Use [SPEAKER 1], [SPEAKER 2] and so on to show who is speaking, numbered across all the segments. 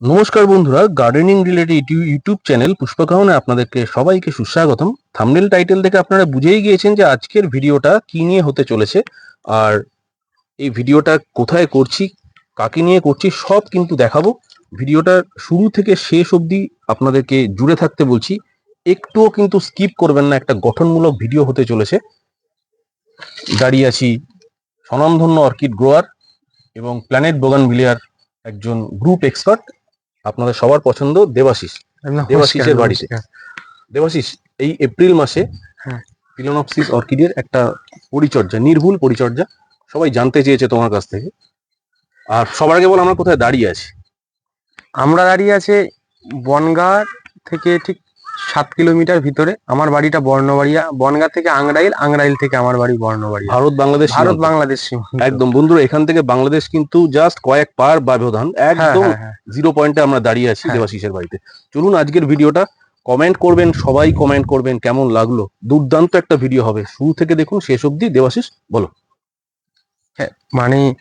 [SPEAKER 1] নমস্কার বন্ধুরা gardening related YouTube channel পুষ্পকাহনে আপনাদেরকে সবাইকে সুস্বাগতম। থামনেল টাইটেল থেকে আপনারা বুঝেই গিয়েছেন যে আজকের ভিডিওটা কি নিয়ে হতে চলেছে আর এই ভিডিওটা কোথায় করছি, কাকে নিয়ে করছি, সব কিন্তু দেখাবো। ভিডিওটা শুরু থেকে শেষ অবধি আপনাদেরকে জুড়ে থাকতে বলছি, একটুও কিন্তু স্কিপ করবেন না, একটা গঠনমূলক ভিডিও হতে চলেছে। দাঁড়িয়ে আছি স্বনামধন্য অর্কিড গ্রোয়ার এবং প্ল্যানেট বোগানভিলিয়ার একজন গ্রুপ এক্সপার্ট আপনাদের সবার পছন্দ দেবাশিস। দেবাশিসের বাড়িতে। দেবাশিস এই এপ্রিল মাসে
[SPEAKER 2] পিলোনপসিস
[SPEAKER 1] ফিলোনপসিস অর্কিডের একটা পরিচর্যা নির্ভুল পরিচর্যা সবাই জানতে চেয়েছে তোমার কাছ থেকে। আর সবার আগে বল আমরা কোথায় দাঁড়িয়ে আছি?
[SPEAKER 2] আমরা দাঁড়িয়ে আছে বনগাঁ থেকে ঠিক সাত কিলোমিটার ভিতরে আমার বাড়িটা বর্ণবাড়িয়া বনগাঁ থেকে আংরাইল আংরাইল থেকে আমার বাড়ি বর্ণবাড়িয়া।
[SPEAKER 1] ভারত বাংলাদেশ
[SPEAKER 2] ভারত বাংলাদেশ সীমান্ত।
[SPEAKER 1] একদম বন্ধুরা এখান থেকে বাংলাদেশ কিন্তু জাস্ট কয়েক পার ব্যবধান
[SPEAKER 2] হ্যাঁ,
[SPEAKER 1] একদম
[SPEAKER 2] হ্যাঁ, হ্যাঁ।
[SPEAKER 1] জিরো পয়েন্টে আমরা দাঁড়িয়ে আছি
[SPEAKER 2] হ্যাঁ।
[SPEAKER 1] দেবাশিসের বাড়িতে। চলুন আজকের ভিডিওটা কমেন্ট করবেন সবাই কমেন্ট করবেন কেমন লাগল। দুর্দান্ত একটা ভিডিও হবে। শুরু থেকে দেখুন শেষ অবধি দেবাশিস বলো।
[SPEAKER 2] হ্যাঁ মানে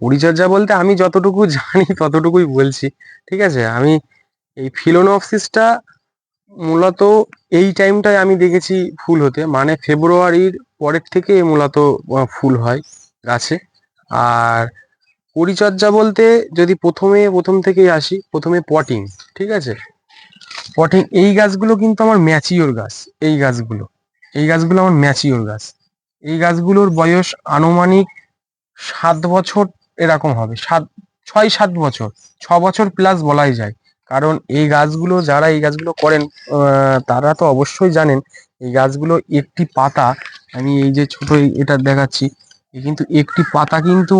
[SPEAKER 2] পরিচর্যা বলতে আমি যতটুকু জানি ততটুকুই বলছি। ঠিক আছে? আমি এই ফিলোনপসিসটা মূলত এই টাইমটায় আমি দেখেছি ফুল হতে। মানে ফেব্রুয়ারির পরের থেকে মূলত ফুল হয় গাছে। আর পরিচর্যা বলতে যদি প্রথমে, প্রথম থেকেই আসি, প্রথমে পটিং ঠিক আছে? পটিং এই গাছগুলো কিন্তু আমার ম্যাচিওর গাছ, এই গাছগুলো। এই গাছগুলো আমার ম্যাচিওর গাছ। এই গাছগুলোর বয়স আনুমানিক সাত বছর এরকম হবে। সাত, ছয়, সাত বছর, ছ বছর প্লাস বলাই যায়। কারণ এই গাছগুলো যারা এই গাছগুলো করেন তারা তো অবশ্যই জানেন এই গাছগুলো একটি পাতা। আমি এই যে ছোট এটা দেখাচ্ছি কিন্তু একটি পাতা কিন্তু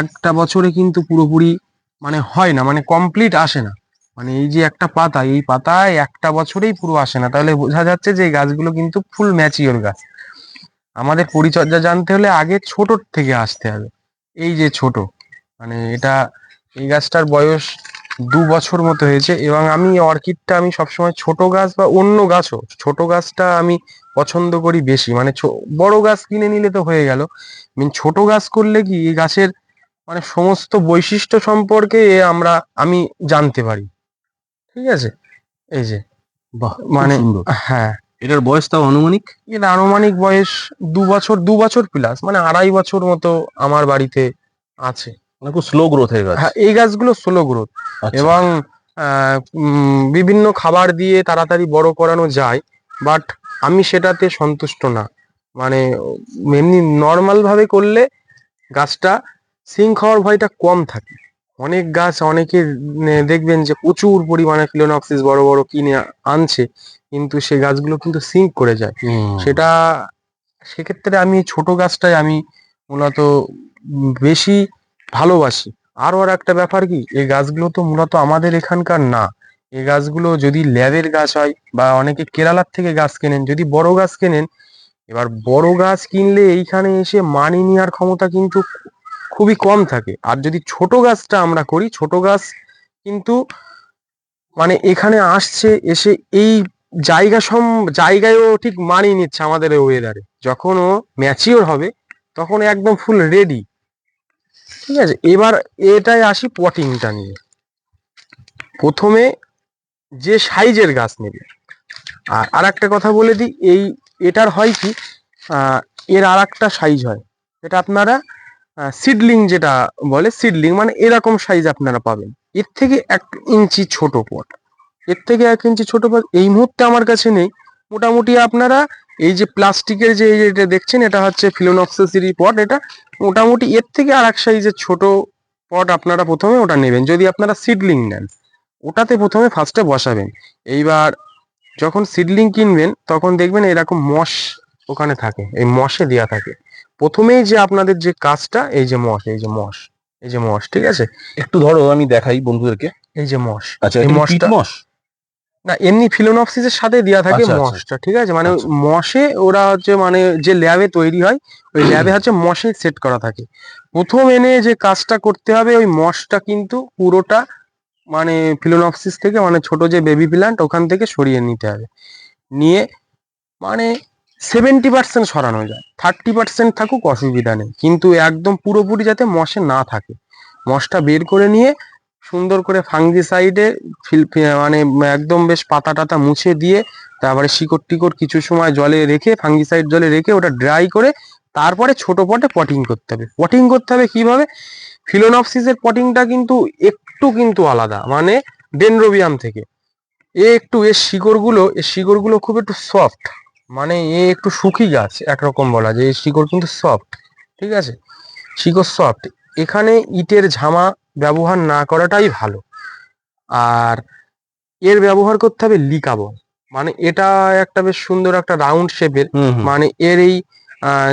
[SPEAKER 2] একটা বছরে কিন্তু পুরোপুরি মানে হয় না মানে কমপ্লিট আসে না। মানে এই যে একটা পাতা, এই পাতায় একটা বছরেই পুরো আসে না। তাহলে বোঝা যাচ্ছে যে এই গাছগুলো কিন্তু ফুল ম্যাচিওর গাছ। আমাদের পরিচর্যা জানতে হলে আগে ছোট থেকে আসতে হবে। এই যে ছোট মানে এটা, এই গাছটার বয়স দু বছর মতো হয়েছে এবং আমি অর্কিডটা আমি সবসময় ছোট গাছ বা অন্য গাছও ছোট গাছটা আমি পছন্দ করি বেশি। মানে বড় গাছ কিনে নিলে তো হয়ে গেল। মিন ছোট গাছ করলে কি এই গাছের মানে সমস্ত বৈশিষ্ট্য সম্পর্কে আমরা আমি জানতে পারি। ঠিক আছে? এই যে
[SPEAKER 1] বাহ
[SPEAKER 2] মানে
[SPEAKER 1] মানে
[SPEAKER 2] হ্যাঁ।
[SPEAKER 1] এটার বয়স তাও আনুমানিক?
[SPEAKER 2] এর আনুমানিক বয়স দু বছর দু বছর প্লাস মানে আড়াই বছর মতো আমার বাড়িতে আছে।
[SPEAKER 1] মানে খুব স্লো গ্রোথের গাছ।
[SPEAKER 2] হ্যাঁ এই গাছগুলো স্লো গ্রোথ
[SPEAKER 1] আচ্ছা।
[SPEAKER 2] এবং বিভিন্ন খাবার দিয়ে তাড়াতাড়ি বড় করানো যায় বাট আমি সেটাতে সন্তুষ্ট না। মানে এমনি নর্মাল ভাবে করলে গাছটা সিং খাওয়ার ভয়টা কম থাকে। অনেক গাছ অনেকে দেখবেন যে প্রচুর পরিমাণে ফিলোনক্সিস বড় বড় কিনে আনছে কিন্তু সে গাছগুলো কিন্তু সিঙ্ক করে যায়। সেটা সেক্ষেত্রে আমি ছোট গাছটাই আমি মূলত বেশি ভালোবাসি। আরও আর একটা ব্যাপার কি, এই গাছগুলো তো মূলত আমাদের এখানকার না। এই গাছগুলো যদি ল্যাবের গাছ হয় বা অনেকে কেরালার থেকে গাছ কেনেন, যদি বড় গাছ কেনেন, এবার বড় গাছ কিনলে এইখানে এসে মানি নেওয়ার ক্ষমতা কিন্তু খুবই কম থাকে। আর যদি ছোট গাছটা আমরা করি, ছোট গাছ কিন্তু মানে এখানে আসছে, এসে এই জায়গা সম, জায়গায়ও ঠিক মানিয়ে নিচ্ছে আমাদের ওয়েদারে যখন ও ম্যাচিওর হবে, তখন একদম ফুল রেডি ঠিক আছে? এবার এটাই আসি পটিংটা নিয়ে। প্রথমে যে সাইজের গাছ নেবে। আর আর একটা কথা বলে দিই, এই এটার হয় কি এর আর একটা সাইজ হয়। যেটা আপনারা সিডলিং যেটা বলে সিডলিং মানে এরকম সাইজ আপনারা পাবেন। এর থেকে এক ইঞ্চি ছোট পট এর থেকে এক ইঞ্চি ছোট পট এই মুহূর্তে আমার কাছে নেই। মোটামুটি আপনারা এই যে প্লাস্টিকের যে এটা দেখছেন এটা হচ্ছে ফিলোনক্সেসিরি পট। এটা মোটামুটি এর থেকে আর এক সাইজের ছোট পট আপনারা প্রথমে ওটা নেবেন। যদি আপনারা সিডলিং নেন ওটাতে প্রথমে ফার্স্টে বসাবেন। এইবার যখন সিডলিং কিনবেন তখন দেখবেন এরকম মশ ওখানে থাকে এই মশে দেওয়া থাকে। প্রথমেই যে আপনাদের যে কাজটা এই যে মশ এই যে মশ এই যে মশ ঠিক আছে?
[SPEAKER 1] একটু ধরো আমি দেখাই বন্ধুদেরকে।
[SPEAKER 2] এই যে মশ
[SPEAKER 1] আচ্ছা
[SPEAKER 2] এই
[SPEAKER 1] এই
[SPEAKER 2] মশটা-
[SPEAKER 1] মশ
[SPEAKER 2] না এমনি ফিলোনপসিসের সাথে দেওয়া থাকে
[SPEAKER 1] আচ্ছা, আচ্ছা।
[SPEAKER 2] মশটা ঠিক আছে? মানে
[SPEAKER 1] আচ্ছা।
[SPEAKER 2] মশে ওরা হচ্ছে মানে যে ল্যাবে তৈরি হয় ওই ল্যাবে হচ্ছে মশে সেট করা থাকে। প্রথম এনে যে কাজটা করতে হবে ওই মশটা কিন্তু পুরোটা মানে ফিলোনপসিস থেকে মানে ছোট যে বেবি প্ল্যান্ট ওখান থেকে সরিয়ে নিতে হবে। নিয়ে মানে সেভেন্টি পার্সেন্ট সরানো যায়। থার্টি পার্সেন্ট থাকুক অসুবিধা নেই। কিন্তু একদম পুরোপুরি যাতে মশে না থাকে। মশটা বের করে নিয়ে সুন্দর করে ফাঙ্গিসাইডে মানে একদম বেশ পাতা টাতা মুছে দিয়ে তারপরে শিকড় টিকড় কিছু সময় জলে রেখে, ফাঙ্গিসাইড জলে রেখে ওটা ড্রাই করে তারপরে ছোট পটে পটিং করতে হবে। পটিং করতে হবে কীভাবে? ফিলোনপসিসের পটিংটা কিন্তু একটু কিন্তু আলাদা মানে ডেনড্রোবিয়াম থেকে। এ একটু এর শিকড়গুলো এর শিকড়গুলো খুব একটু সফট মানে এ একটু সুখী গাছ, একরকম বলা যায় এর শিকড় কিন্তু সফট, ঠিক আছে? শিকড় সফট। এখানে ইটের ঝামা ব্যবহার না করাটাই ভালো। আর এর ব্যবহার করতে হবে লিকাবল। মানে এটা একটা বেশ সুন্দর একটা রাউন্ড শেপের। মানে এর এই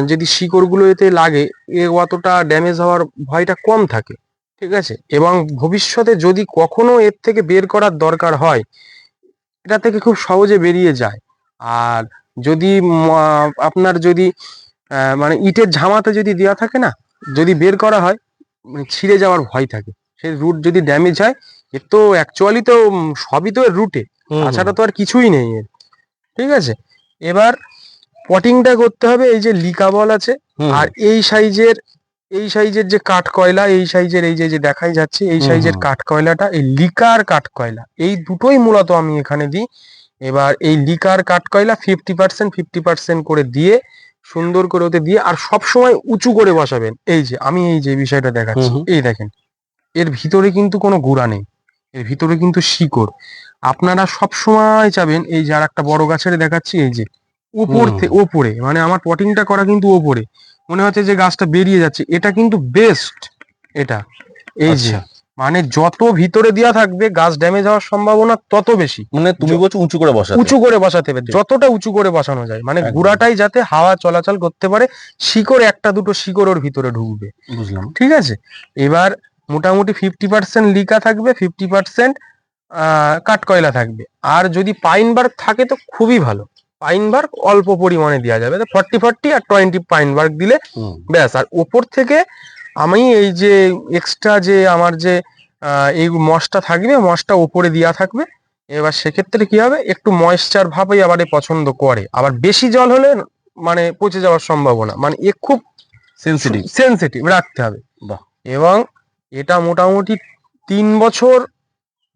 [SPEAKER 2] যদি শিকড়গুলো এতে লাগে এ অতটা ড্যামেজ হওয়ার ভয়টা কম থাকে। ঠিক আছে? এবং ভবিষ্যতে যদি কখনো এর থেকে বের করার দরকার হয় এটা থেকে খুব সহজে বেরিয়ে যায়। আর যদি আপনার যদি মানে ইটের ঝামাতে যদি দেওয়া থাকে না যদি বের করা হয় মানে ছিঁড়ে যাওয়ার ভয় থাকে। সেই রুট যদি ড্যামেজ হয় এর তো অ্যাকচুয়ালি তো সবই তো রুটে। তাছাড়া তো আর কিছুই নেই এর। ঠিক আছে? এবার পটিংটা করতে হবে এই যে লিকাবল আছে আর এই সাইজের এই সাইজের যে কাঠ কয়লা এই সাইজের এই যে দেখাই যাচ্ছে এই সাইজের। কাঠ কয়লাটা এই লিকার কাঠ কয়লা এই দুটোই মূলত আমি এখানে দিই। এবার এই লিকার কাঠ কয়লা ফিফটি পার্সেন্ট ফিফটি পার্সেন্ট করে দিয়ে সুন্দর করে ওতে দিয়ে আর সব সময় উঁচু করে বসাবেন। এই যে আমি এই যে বিষয়টা দেখাচ্ছি। এই দেখেন এর ভিতরে কিন্তু কোনো গুড়া নেই। এর ভিতরে কিন্তু শিকড়। আপনারা সব সময় চাবেন এই যে আর একটা বড় গাছের দেখাচ্ছি এই যে উপর থেকে ওপরে মানে আমার পটিংটা করা কিন্তু ওপরে। মনে হচ্ছে যে গাছটা বেরিয়ে যাচ্ছে। এটা কিন্তু বেস্ট এটা। এই যে
[SPEAKER 1] আচ্ছা।
[SPEAKER 2] মানে যত ভিতরে দেওয়া থাকবে গাছ ড্যামেজ হওয়ার সম্ভাবনা তত বেশি।
[SPEAKER 1] মানে তুমি বলছো উঁচু করে বসা
[SPEAKER 2] উঁচু করে বসাতে হবে। যতটা উঁচু করে বসানো যায়। মানে। গুড়াটাই যাতে হাওয়া চলাচল করতে পারে শিকড় একটা দুটো শিকড় ওর ভিতরে ঢুকবে।
[SPEAKER 1] বুঝলাম।
[SPEAKER 2] ঠিক আছে? এবার মোটামুটি ফিফটি পার্সেন্ট লিকা থাকবে ফিফটি পার্সেন্ট কাঠকয়লা থাকবে। আর যদি পাইন বার্গ থাকে তো খুবই ভালো। পাইন বার্গ অল্প পরিমাণে দেওয়া যাবে। ফর্টি ফর্টি আর টোয়েন্টি পাইন বার্গ দিলে ব্যাস। আর ওপর থেকে আমি এই যে এক্সট্রা যে আমার যে এই মশটা থাকবে মশটা ওপরে দেওয়া থাকবে। এবার সেক্ষেত্রে কি হবে? একটু ময়েশ্চার ভাবেই আবার এ পছন্দ করে। আবার বেশি জল হলে মানে পচে যাওয়ার সম্ভাবনা। মানে এ খুব
[SPEAKER 1] সেন্সিটিভ
[SPEAKER 2] সেন্সিটিভ রাখতে হবে। এবং এটা মোটামুটি তিন বছর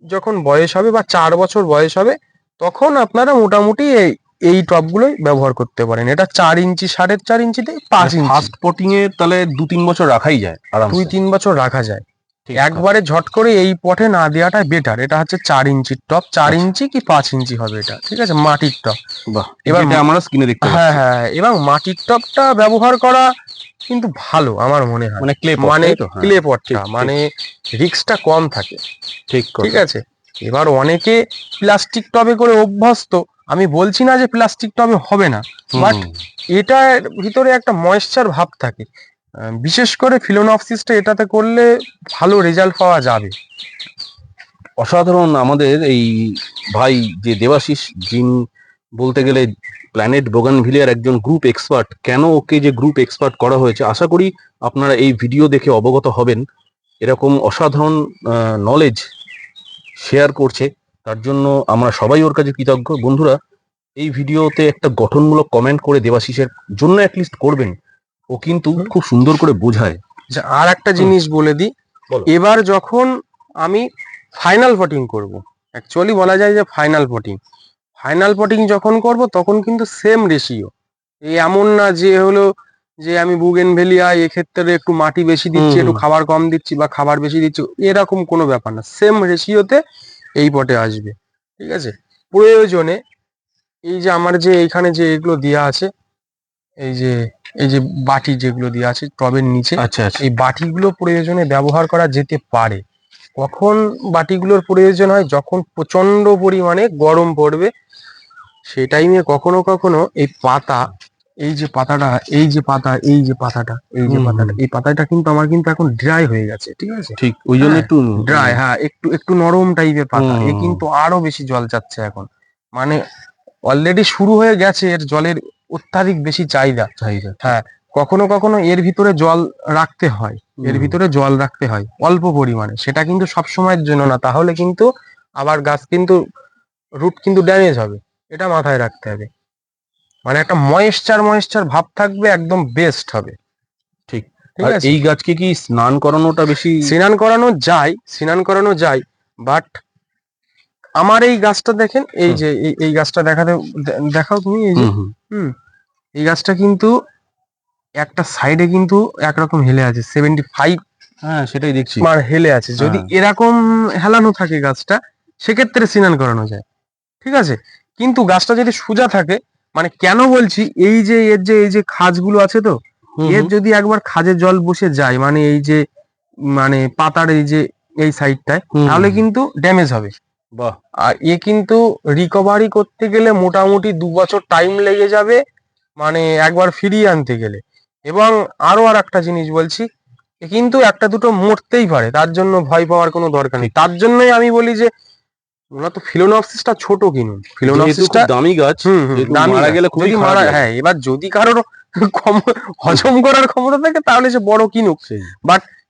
[SPEAKER 2] যখন বয়স হবে বা চার বছর বয়স হবে তখন আপনারা মোটামুটি এই এই টবগুলোই ব্যবহার করতে পারেন। এটা চার ইঞ্চি সাড়ে চার ইঞ্চিতে পাঁচ ইঞ্চি।
[SPEAKER 1] ফার্স্ট পটিং এ তাহলে দু তিন বছর রাখাই যায়
[SPEAKER 2] দুই তিন বছর রাখা যায়। একবারে ঝট করে এই পটে না দেওয়াটাই বেটার এটা হচ্ছে চার ইঞ্চির টপ চার
[SPEAKER 1] আচ্ছা।
[SPEAKER 2] ইঞ্চি কি পাঁচ ইঞ্চি হবে এটা? ঠিক আছে? মাটির টপ এবার
[SPEAKER 1] আমরা স্ক্রিনে দেখতে
[SPEAKER 2] হ্যাঁ হ্যাঁ এবং মাটির টপটা ব্যবহার করা কিন্তু ভালো আমার মনে হয়।
[SPEAKER 1] মানে ক্লে
[SPEAKER 2] মানে
[SPEAKER 1] হ্যাঁ,
[SPEAKER 2] ক্লে পটটা
[SPEAKER 1] ঠিক, ঠিক।
[SPEAKER 2] মানে রিক্সটা কম থাকে।
[SPEAKER 1] ঠিক
[SPEAKER 2] ঠিক আছে? এবার অনেকে প্লাস্টিক টবে করে অভ্যস্ত আমি বলছি না যে প্লাস্টিক টবে হবে না বাট এটার ভিতরে একটা ময়েশ্চার ভাব থাকে। বিশেষ করে ফিলোনফসিসটা এটাতে করলে ভালো রেজাল্ট পাওয়া যাবে।
[SPEAKER 1] অসাধারণ আমাদের এই ভাই যে দেবাশিস যিনি বলতে গেলে প্ল্যানেট বোগানভিলিয়ার একজন গ্রুপ এক্সপার্ট কেন ওকে যে গ্রুপ এক্সপার্ট করা হয়েছে আশা করি আপনারা এই ভিডিও দেখে অবগত হবেন। এরকম অসাধারণ নলেজ শেয়ার করছে। তার জন্য আমরা সবাই ওর কাছে কৃতজ্ঞ। বন্ধুরা এই ভিডিওতে একটা গঠনমূলক কমেন্ট করে দেবাশিসের জন্য অ্যাটলিস্ট করবেন। ও কিন্তু খুব সুন্দর করে বোঝায়।
[SPEAKER 2] আচ্ছা, আর একটা জিনিস বলে দিই। এবার যখন আমি ফাইনাল পটিং করব অ্যাকচুয়ালি বলা যায় যে ফাইনাল পটিং ফাইনাল পটিং যখন করব তখন কিন্তু সেম রেশিও এই এমন না যে হলো যে আমি বুগেন ভেলিয়া এক্ষেত্রে একটু মাটি বেশি দিচ্ছি একটু খাবার কম দিচ্ছি বা খাবার বেশি দিচ্ছি এরকম কোনো ব্যাপার না। সেম রেশিওতে এই পটে আসবে ঠিক আছে? প্রয়োজনে এই যে আমার যে এইখানে যে এগুলো দেওয়া আছে এই যে এই যে বাটি যেগুলো দেওয়া আছে টবের নিচে
[SPEAKER 1] আচ্ছা আচ্ছা।
[SPEAKER 2] এই বাটিগুলো প্রয়োজনে ব্যবহার করা যেতে পারে। কখন বাটিগুলোর প্রয়োজন হয়? যখন প্রচণ্ড পরিমাণে গরম পড়বে সেই টাইমে কখনো কখনো এই পাতা এই যে পাতাটা এই যে পাতা এই যে পাতাটা এই যে পাতাটা এই পাতাটা কিন্তু আমার কিন্তু এখন ড্রাই হয়ে গেছে ঠিক আছে?
[SPEAKER 1] ঠিক ওই জন্য
[SPEAKER 2] হ্যাঁ,
[SPEAKER 1] একটু
[SPEAKER 2] ড্রাই হ্যাঁ একটু একটু নরম টাইপের পাতা এ কিন্তু আরও বেশি জল চাচ্ছে এখন। মানে অলরেডি শুরু হয়ে গেছে এর জলের অত্যাধিক বেশি চাহিদা।
[SPEAKER 1] চাহিদা।
[SPEAKER 2] হ্যাঁ কখনো কখনো এর ভিতরে জল রাখতে হয় এর ভিতরে জল রাখতে হয় অল্প পরিমাণে। সেটা কিন্তু সব সময়ের জন্য না তাহলে কিন্তু আবার গাছ কিন্তু রুট কিন্তু ড্যামেজ হবে এটা মাথায় রাখতে হবে। মানে একটা ময়েশ্চার ময়েশ্চার ভাব থাকবে একদম বেস্ট হবে।
[SPEAKER 1] ঠিক।
[SPEAKER 2] ঠিক
[SPEAKER 1] আর
[SPEAKER 2] আছে?
[SPEAKER 1] এই গাছকে কি স্নান করানোটা বেশি
[SPEAKER 2] স্নান করানো যায় স্নান করানো যায় বাট আমার এই গাছটা দেখেন এই যে এই- গাছটা দেখাতে দেখাও তুমি এই যে। হুম এই গাছটা কিন্তু একটা সাইডে কিন্তু একরকম হেলে আছে সেভেন্টি ফাইভ
[SPEAKER 1] হ্যাঁ সেটাই দেখছি।
[SPEAKER 2] মার হেলে আছে। যদি
[SPEAKER 1] হ্যাঁ।
[SPEAKER 2] এরকম হেলানো থাকে গাছটা সেক্ষেত্রে স্নান করানো যায়। ঠিক আছে? কিন্তু গাছটা যদি সোজা থাকে মানে কেন বলছি এই যে এর যে এই যে খাজগুলো আছে তো এর যদি একবার খাজে জল বসে যায় মানে এই যে মানে পাতার এই যে এই সাইডটায়। তাহলে কিন্তু ড্যামেজ হবে।
[SPEAKER 1] বাহ।
[SPEAKER 2] আর এ কিন্তু রিকভারি করতে গেলে মোটামুটি দু বছর টাইম লেগে যাবে মানে একবার ফিরিয়ে আনতে গেলে। এবং আরও আর একটা জিনিস বলছি এ কিন্তু একটা দুটো মরতেই পারে তার জন্য ভয় পাওয়ার কোনো দরকার নেই। তার জন্যই আমি বলি যে মূলত ফিলোনপসিসটা ছোট কিনুন ফিলোনপসিসটা
[SPEAKER 1] দামি গাছ মারা গেলে খুবই
[SPEAKER 2] মারা হ্যাঁ এবার যদি কারোর হজম করার ক্ষমতা থাকে তাহলে সে বড় কিনুক।
[SPEAKER 1] সেই।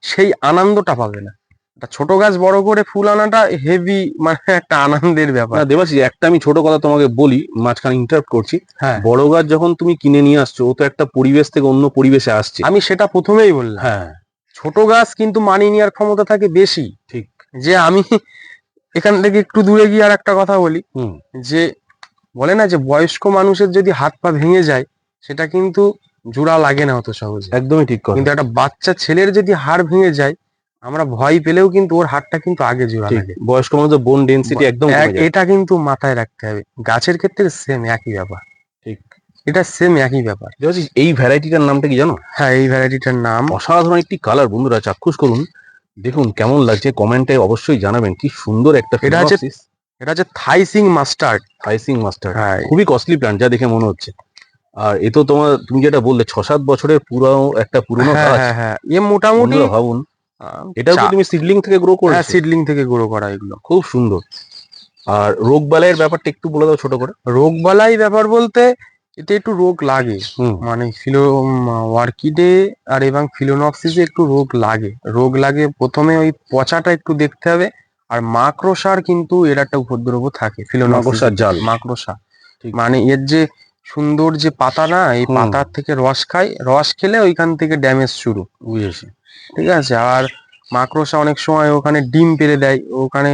[SPEAKER 2] সেই আনন্দটা পাবে না। একটা ছোট গাছ বড় করে ফুল আনাটা হেভি মানে একটা আনন্দের ব্যাপার।
[SPEAKER 1] না দেবাশি একটা আমি ছোট কথা তোমাকে বলি মাঝখানে ইন্টারাপ্ট করছি।
[SPEAKER 2] হ্যাঁ।
[SPEAKER 1] বড় গাছ যখন তুমি কিনে নিয়ে আসছো ও তো একটা পরিবেশ থেকে অন্য পরিবেশে আসছে।
[SPEAKER 2] আমি সেটা প্রথমেই বললাম।
[SPEAKER 1] হ্যাঁ।
[SPEAKER 2] ছোট গাছ কিন্তু মানিয়ে নেওয়ার ক্ষমতা থাকে বেশি।
[SPEAKER 1] ঠিক।
[SPEAKER 2] যে আমি এখান থেকে একটু দূরে গিয়ে আর একটা কথা বলি।
[SPEAKER 1] হুম।
[SPEAKER 2] যে বলে না যে বয়স্ক মানুষের যদি হাত পা ভেঙে যায় সেটা কিন্তু জোড়া লাগে না অত সহজে।
[SPEAKER 1] একদমই ঠিক কথা।
[SPEAKER 2] কিন্তু একটা বাচ্চা ছেলের যদি হাড় ভেঙে যায় আমরা ভয় পেলেও কিন্তু ওর হাড়টা কিন্তু আগে জোড়া লাগে।
[SPEAKER 1] বয়স্ক মানুষের বোন ডেন্সিটি একদম
[SPEAKER 2] এক- এটা কিন্তু মাথায় রাখতে হবে। গাছের ক্ষেত্রে সেম একই ব্যাপার।
[SPEAKER 1] ঠিক।
[SPEAKER 2] এটা সেম একই ব্যাপার।
[SPEAKER 1] এই ভ্যারাইটিটার নামটা কি জানো?
[SPEAKER 2] হ্যাঁ এই ভ্যারাইটিটার নাম।
[SPEAKER 1] অসাধারণ একটি কালার বন্ধুরা চাক্ষুষ করুন। দেখুন কেমন লাগছে কমেন্টে অবশ্যই জানাবেন কি সুন্দর একটা
[SPEAKER 2] এটা আছে এটা হচ্ছে থাইসিং মাস্টার্ড
[SPEAKER 1] থাইসিং মাস্টার্ড
[SPEAKER 2] হ্যাঁ।
[SPEAKER 1] খুবই কস্টলি প্ল্যান্ট যা দেখে মনে হচ্ছে। আর এ তো তোমার তুমি যেটা বললে ছ সাত বছরের পুরো একটা পুরনো
[SPEAKER 2] হ্যাঁ
[SPEAKER 1] গাছ।
[SPEAKER 2] হ্যাঁ হ্যাঁ। এ মোটামুটি
[SPEAKER 1] ভাবুন এটাও কি তুমি সিডলিং থেকে গ্রো
[SPEAKER 2] হ্যাঁ
[SPEAKER 1] করেছ
[SPEAKER 2] সিডলিং থেকে গ্রো করা এগুলো।
[SPEAKER 1] খুব সুন্দর। আর রোগ বালাইয়ের ব্যাপারটা একটু বলে দাও ছোট করে।
[SPEAKER 2] রোগ বালাই ব্যাপার বলতে এতে একটু রোগ লাগে। মানে ফিলো ওয়ার্কিডে আর এবং ফিলোনক্সিসে একটু রোগ লাগে। রোগ লাগে প্রথমে ওই পচাটা একটু দেখতে হবে আর মাকড়সার কিন্তু এর একটা উপদ্রব থাকে ফিলোনক্সিস।
[SPEAKER 1] মাকড়সার জাল।
[SPEAKER 2] মাকড়সা। মানে এর যে সুন্দর যে পাতা না এই। পাতার থেকে রস খায়। রস খেলে ওইখান থেকে ড্যামেজ শুরু।
[SPEAKER 1] বুঝেছি।
[SPEAKER 2] ঠিক আছে? আর মাকড়সা অনেক সময় ওখানে ডিম পেড়ে দেয়। ওখানে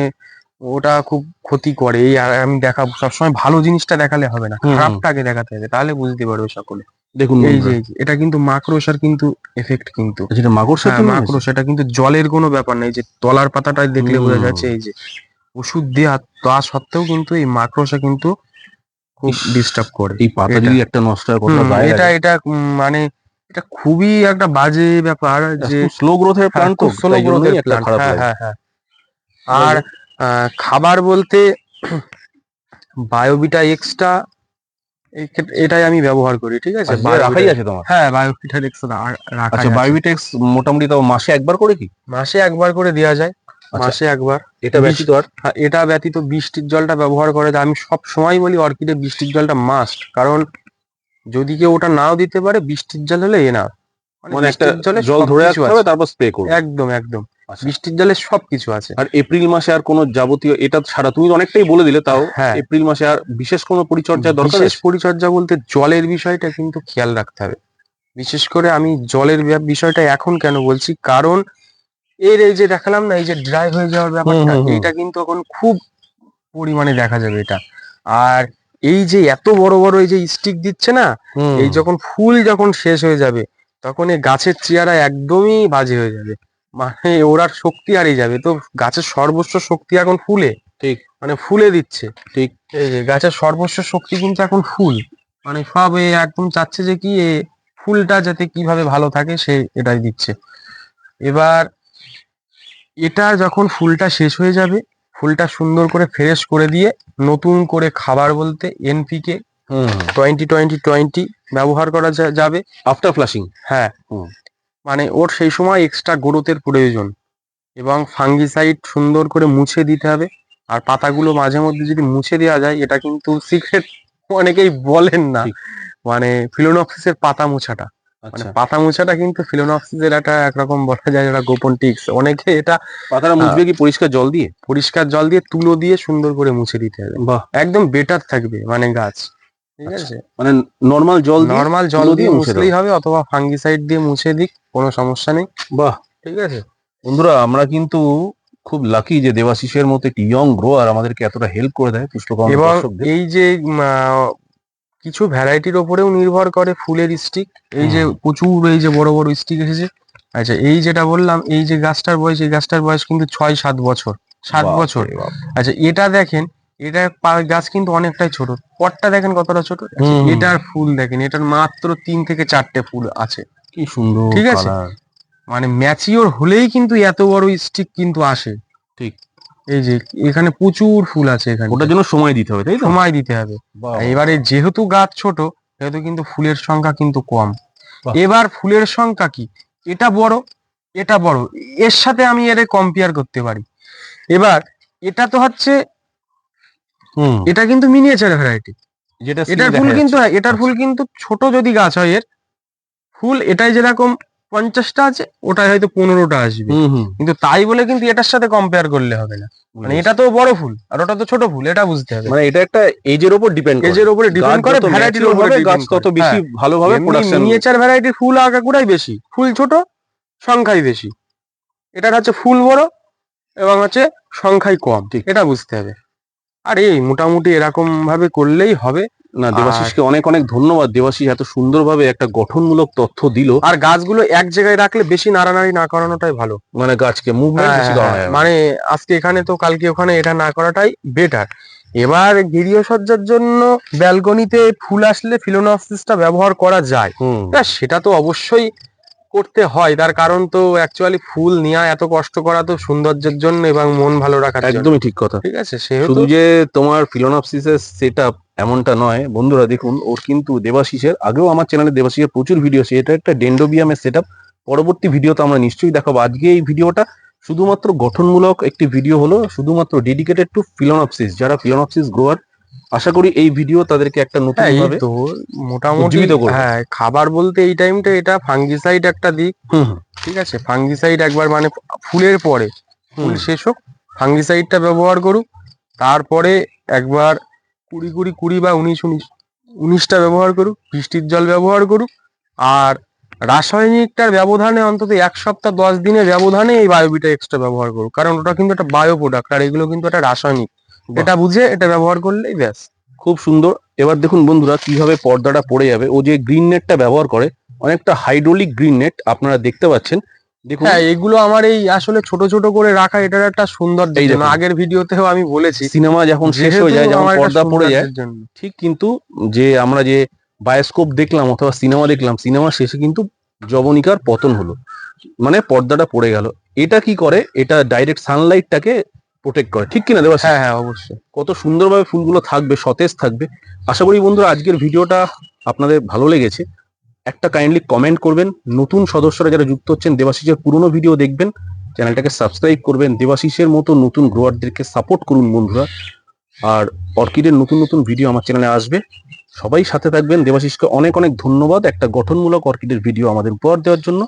[SPEAKER 2] ওটা খুব ক্ষতি করে। এই আর আমি দেখাবো সবসময় ভালো জিনিসটা দেখালে হবে না। খারাপটাকে দেখাতে হবে তাহলে বুঝতে পারবে সকলে।
[SPEAKER 1] দেখুন
[SPEAKER 2] এই যে এটা কিন্তু মাকড়সার কিন্তু এফেক্ট কিন্তু।
[SPEAKER 1] যেটা মাকড়সার
[SPEAKER 2] হ্যাঁ মাকড়সা এটা কিন্তু জলের কোনো ব্যাপার নেই। যে তলার পাতাটা দেখলে বোঝা যাচ্ছে এই যে ওষুধ দেওয়া তা সত্ত্বেও কিন্তু এই মাকড়সা কিন্তু খুব ডিস্টার্ব করে।
[SPEAKER 1] এই পাতা যদি একটা নষ্ট হয়
[SPEAKER 2] এটা এটা মানে এটা খুবই একটা বাজে ব্যাপার যে
[SPEAKER 1] স্লো গ্রোথের প্ল্যান তো
[SPEAKER 2] স্লো গ্রোথের প্ল্যান্ট হ্যাঁ হ্যাঁ আর খাবার বলতে বায়োবিটা এক্সট্রা এটাই আমি ব্যবহার করি ঠিক আছে
[SPEAKER 1] আচ্ছা, রাখাই আছে তোমার
[SPEAKER 2] হ্যাঁ বায়োবিটা এক্সট্রা রাখা
[SPEAKER 1] আচ্ছা
[SPEAKER 2] আছে।
[SPEAKER 1] বায়োবিটেক্স মোটামুটি তাও মাসে একবার করে কি
[SPEAKER 2] মাসে একবার করে দেওয়া যায়
[SPEAKER 1] আচ্ছা।
[SPEAKER 2] মাসে একবার
[SPEAKER 1] এটা ব্যতীত আর
[SPEAKER 2] আর এটা ব্যতীত বৃষ্টির জলটা ব্যবহার করে যায়। আমি সব সময় বলি অর্কিডে বৃষ্টির জলটা মাস্ট কারণ যদি কেউ ওটা নাও দিতে পারে বৃষ্টির জল হলে এ না
[SPEAKER 1] মানে একটা
[SPEAKER 2] জলে
[SPEAKER 1] ধরে রাখতে হবে তারপর স্প্রে করবে
[SPEAKER 2] একদম একদম। বৃষ্টির জলে সবকিছু আছে।
[SPEAKER 1] আর এপ্রিল মাসে আর কোনো যাবতীয় এটা ছাড়া তুমি অনেকটাই বলে দিলে তাও
[SPEAKER 2] হ্যাঁ।
[SPEAKER 1] এপ্রিল মাসে আর বিশেষ কোনো পরিচর্যার দরকার
[SPEAKER 2] বিশেষ পরিচর্যা বলতে জলের বিষয়টা কিন্তু খেয়াল রাখতে হবে। বিশেষ করে আমি জলের বিষয়টা এখন কেন বলছি? কারণ এর এই যে দেখালাম না এই যে ড্রাই হয়ে যাওয়ার ব্যাপারটা। এইটা কিন্তু এখন খুব পরিমাণে দেখা যাবে এটা। আর এই যে এত বড় বড় এই যে স্টিক দিচ্ছে না এই যখন ফুল যখন শেষ হয়ে যাবে তখন এই গাছের চেহারা একদমই বাজে হয়ে যাবে। মানে ওরার শক্তি হারিয়ে যাবে। তো গাছের সর্বস্ব শক্তি এখন ফুলে।
[SPEAKER 1] ঠিক।
[SPEAKER 2] মানে ফুলে দিচ্ছে।
[SPEAKER 1] ঠিক।
[SPEAKER 2] এই যে গাছের সর্বস্ব শক্তি কিন্তু এখন ফুল। মানে সব এ একদম চাচ্ছে যে কি এ ফুলটা যাতে কীভাবে ভালো থাকে সে এটাই দিচ্ছে। এবার এটা যখন ফুলটা শেষ হয়ে যাবে ফুলটা সুন্দর করে ফ্রেশ করে দিয়ে নতুন করে খাবার বলতে এনপিকে
[SPEAKER 1] হুম।
[SPEAKER 2] টোয়েন্টি টোয়েন্টি টোয়েন্টি ব্যবহার করা যাবে।
[SPEAKER 1] আফটার ফ্লাশিং
[SPEAKER 2] হ্যাঁ।
[SPEAKER 1] হুম।
[SPEAKER 2] মানে ওর সেই সময় এক্সট্রা গ্রোথের প্রয়োজন। এবং ফাঙ্গিসাইড সুন্দর করে মুছে দিতে হবে। আর পাতাগুলো মাঝে মধ্যে যদি মুছে দেওয়া যায় এটা কিন্তু সিক্রেট অনেকেই বলেন না। মানে ফিলোনক্সিসের পাতা মোছাটা। মানে
[SPEAKER 1] আচ্ছা।
[SPEAKER 2] পাতা মোছাটা কিন্তু ফিলোনক্সিসের একটা একরকম বলা যায় একটা গোপন টিক্স অনেকে এটা
[SPEAKER 1] পাতাটা মুছবে কি পরিষ্কার জল দিয়ে?
[SPEAKER 2] পরিষ্কার জল দিয়ে তুলো দিয়ে সুন্দর করে মুছে দিতে হবে।
[SPEAKER 1] বাহ।
[SPEAKER 2] একদম বেটার থাকবে মানে গাছ। ঠিক
[SPEAKER 1] আচ্ছা।
[SPEAKER 2] আছে।
[SPEAKER 1] মানে নর্মাল জল
[SPEAKER 2] নর্মাল জল দিয়ে
[SPEAKER 1] দিয়ে মুছে
[SPEAKER 2] মুছলেই হবে অথবা ফাঙ্গিসাইড দিয়ে মুছে দিক কোনো সমস্যা নেই।
[SPEAKER 1] বাহ।
[SPEAKER 2] ঠিক আছে?
[SPEAKER 1] বন্ধুরা আমরা কিন্তু খুব লাকি যে দেবাশিসের মতো একটি ইয়ং গ্রোয়ার আমাদেরকে এতটা হেল্প করে দেয় পুষ্পকর্ম
[SPEAKER 2] এবং এই যে কিছু ভ্যারাইটির ওপরেও নির্ভর করে ফুলের স্টিক এই যে প্রচুর এই যে বড় বড় স্টিক এসেছে। আচ্ছা এই যেটা বললাম এই যে গাছটার বয়স এই গাছটার বয়স কিন্তু ছয় সাত বছর। সাত বছর। আচ্ছা এটা দেখেন এটা গাছ কিন্তু অনেকটাই ছোট। পটটা দেখেন কতটা ছোট? আচ্ছা, এটার ফুল দেখেন এটার মাত্র তিন থেকে চারটে ফুল আছে।
[SPEAKER 1] কি সুন্দর
[SPEAKER 2] ঠিক আছে? মানে ম্যাচিওর হলেই কিন্তু এত বড় স্টিক কিন্তু আসে।
[SPEAKER 1] ঠিক।
[SPEAKER 2] এই যে এখানে প্রচুর ফুল আছে এখানে।
[SPEAKER 1] ওটার জন্য সময় দিতে হবে তাই তো?
[SPEAKER 2] সময় দিতে হবে। এবারে যেহেতু গাছ ছোট সেহেতু কিন্তু ফুলের সংখ্যা কিন্তু কম। এবার ফুলের সংখ্যা কি? এটা বড় এটা বড়। এর সাথে আমি এর কম্পেয়ার করতে পারি। এবার এটা তো হচ্ছে এটা কিন্তু মিনিয়েচার ভ্যারাইটি
[SPEAKER 1] যেটা
[SPEAKER 2] এটার ফুল কিন্তু এটার ফুল কিন্তু ছোট যদি গাছ হয় এর ফুল এটাই যেরকম পঞ্চাশটা আছে ওটাই হয়তো পনেরোটা আসবে। কিন্তু তাই বলে কিন্তু এটার সাথে কম্পেয়ার করলে হবে না। মানে এটা তো বড় ফুল আর ওটা তো ছোট ফুল এটা বুঝতে হবে।
[SPEAKER 1] মানে এটা একটা এজের উপর ডিপেন্ড করে।
[SPEAKER 2] এজের উপরে ডিপেন্ড করে ভ্যারাইটির উপরে
[SPEAKER 1] গাছ তত বেশি ভালোভাবে প্রোডাকশন
[SPEAKER 2] মিনিয়েচার ভ্যারাইটির ফুল আগাগুড়াই বেশি ফুল ছোট সংখ্যাই বেশি। এটার হচ্ছে ফুল বড় এবং হচ্ছে সংখ্যাই কম
[SPEAKER 1] ঠিক।
[SPEAKER 2] এটা বুঝতে হবে। আর এই মোটামুটি এরকম ভাবে করলেই হবে।
[SPEAKER 1] না দেবাশিসকে অনেক অনেক ধন্যবাদ। দেবাশিস এত সুন্দরভাবে একটা গঠনমূলক তথ্য দিল।
[SPEAKER 2] আর গাছগুলো এক জায়গায় রাখলে বেশি নাড়ানাড়ি না করানোটাই ভালো।
[SPEAKER 1] মানে গাছকে মুভমেন্ট বেশি
[SPEAKER 2] হ্যাঁ,
[SPEAKER 1] করা
[SPEAKER 2] হ্যাঁ, মানে আজকে এখানে তো কালকে ওখানে এটা না করাটাই বেটার এবার গৃহসজ্জার জন্য ব্যালকনিতে ফুল আসলে ফিলোনফসিসটা ব্যবহার করা যায়। সেটা তো অবশ্যই করতে হয় তার কারণ তো অ্যাকচুয়ালি ফুল নেওয়া এত কষ্ট করা তো সৌন্দর্যের জন্য এবং মন ভালো রাখার জন্য।
[SPEAKER 1] একদমই ঠিক কথা।
[SPEAKER 2] ঠিক আছে সে
[SPEAKER 1] শুধু যে তোমার ফিলোনপসিসের সেট আপ এমনটা নয় বন্ধুরা দেখুন ওর কিন্তু দেবাশিসের আগেও আমার চ্যানেলে দেবাশিসের প্রচুর ভিডিও আছে এটা একটা ডেন্ডোবিয়ামের সেট আপ পরবর্তী ভিডিওতে আমরা নিশ্চয়ই দেখাবো। আজকে এই ভিডিওটা শুধুমাত্র গঠনমূলক একটি ভিডিও হলো শুধুমাত্র ডেডিকেটেড টু ফিলোনপসিস যারা ফিলোনপসিস গ্রোয়ার আশা করি এই ভিডিও তাদেরকে একটা নতুন
[SPEAKER 2] হ্যাঁ
[SPEAKER 1] ভাবে
[SPEAKER 2] তো মোটামুটি হ্যাঁ খাবার বলতে এই টাইমটা এটা ফাঙ্গিসাইড একটা দিক। ঠিক আছে? ফাঙ্গিসাইড একবার মানে ফুলের পরে ফুল শেষ হোক ফাঙ্গিসাইডটা ব্যবহার করুক তারপরে একবার কুড়ি কুড়ি কুড়ি বা উনিশ উনিশ উনিশটা ব্যবহার করুক বৃষ্টির জল ব্যবহার করুক আর রাসায়নিকটার ব্যবধানে অন্তত এক সপ্তাহ দশ দিনের ব্যবধানে এই বায়োবিটা এক্সট্রা ব্যবহার করুক কারণ ওটা কিন্তু একটা বায়ো প্রোডাক্ট আর এগুলো কিন্তু একটা রাসায়নিক। এটা বুঝে এটা ব্যবহার করলেই ব্যাস।
[SPEAKER 1] খুব সুন্দর। এবার দেখুন বন্ধুরা কীভাবে পর্দাটা পড়ে যাবে। ও যে গ্রিন নেটটা ব্যবহার করে অনেকটা হাইড্রোলিক গ্রিন নেট আপনারা দেখতে পাচ্ছেন। দেখুন।
[SPEAKER 2] হ্যাঁ এগুলো আমার এই আসলে ছোট ছোট করে রাখা এটার একটা সুন্দর
[SPEAKER 1] দেখুন।
[SPEAKER 2] আগের ভিডিওতেও আমি বলেছি।
[SPEAKER 1] সিনেমা যখন শেষ হয়ে যায় যখন পর্দা পড়ে যায় ঠিক কিন্তু যে আমরা যে বায়োস্কোপ দেখলাম অথবা সিনেমা দেখলাম সিনেমা শেষে কিন্তু জবনিকার পতন হলো। মানে পর্দাটা পড়ে গেল। এটা কি করে? এটা ডাইরেক্ট সানলাইটটাকে প্রোটেক্ট করে। ঠিক কিনা দেবা
[SPEAKER 2] হ্যাঁ হ্যাঁ অবশ্যই।
[SPEAKER 1] কত সুন্দরভাবে ফুলগুলো থাকবে সতেজ থাকবে। আশা করি বন্ধুরা আজকের ভিডিওটা আপনাদের ভালো লেগেছে। একটা কাইন্ডলি কমেন্ট করবেন। নতুন সদস্যরা যারা যুক্ত হচ্ছেন দেবাশিসের পুরনো ভিডিও দেখবেন চ্যানেলটাকে সাবস্ক্রাইব করবেন। দেবাশিসের মতো নতুন গ্রোয়ারদেরকে সাপোর্ট করুন বন্ধুরা। আর অর্কিডের নতুন নতুন ভিডিও আমার চ্যানেলে আসবে। সবাই সাথে থাকবেন। দেবাশিসকে অনেক অনেক ধন্যবাদ একটা গঠনমূলক অর্কিডের ভিডিও আমাদের উপহার দেওয়ার জন্য।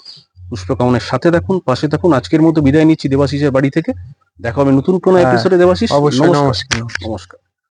[SPEAKER 1] পুষ্পকামনের সাথে থাকুন পাশে থাকুন। আজকের মতো বিদায় নিচ্ছি দেবাশিসের বাড়ি থেকে। দেখা হবে নতুন কোনো
[SPEAKER 2] হ্যাঁ,
[SPEAKER 1] এপিসোডে দেবাশিস
[SPEAKER 2] অবশ্যই নমস্কার।
[SPEAKER 1] নমস্কার।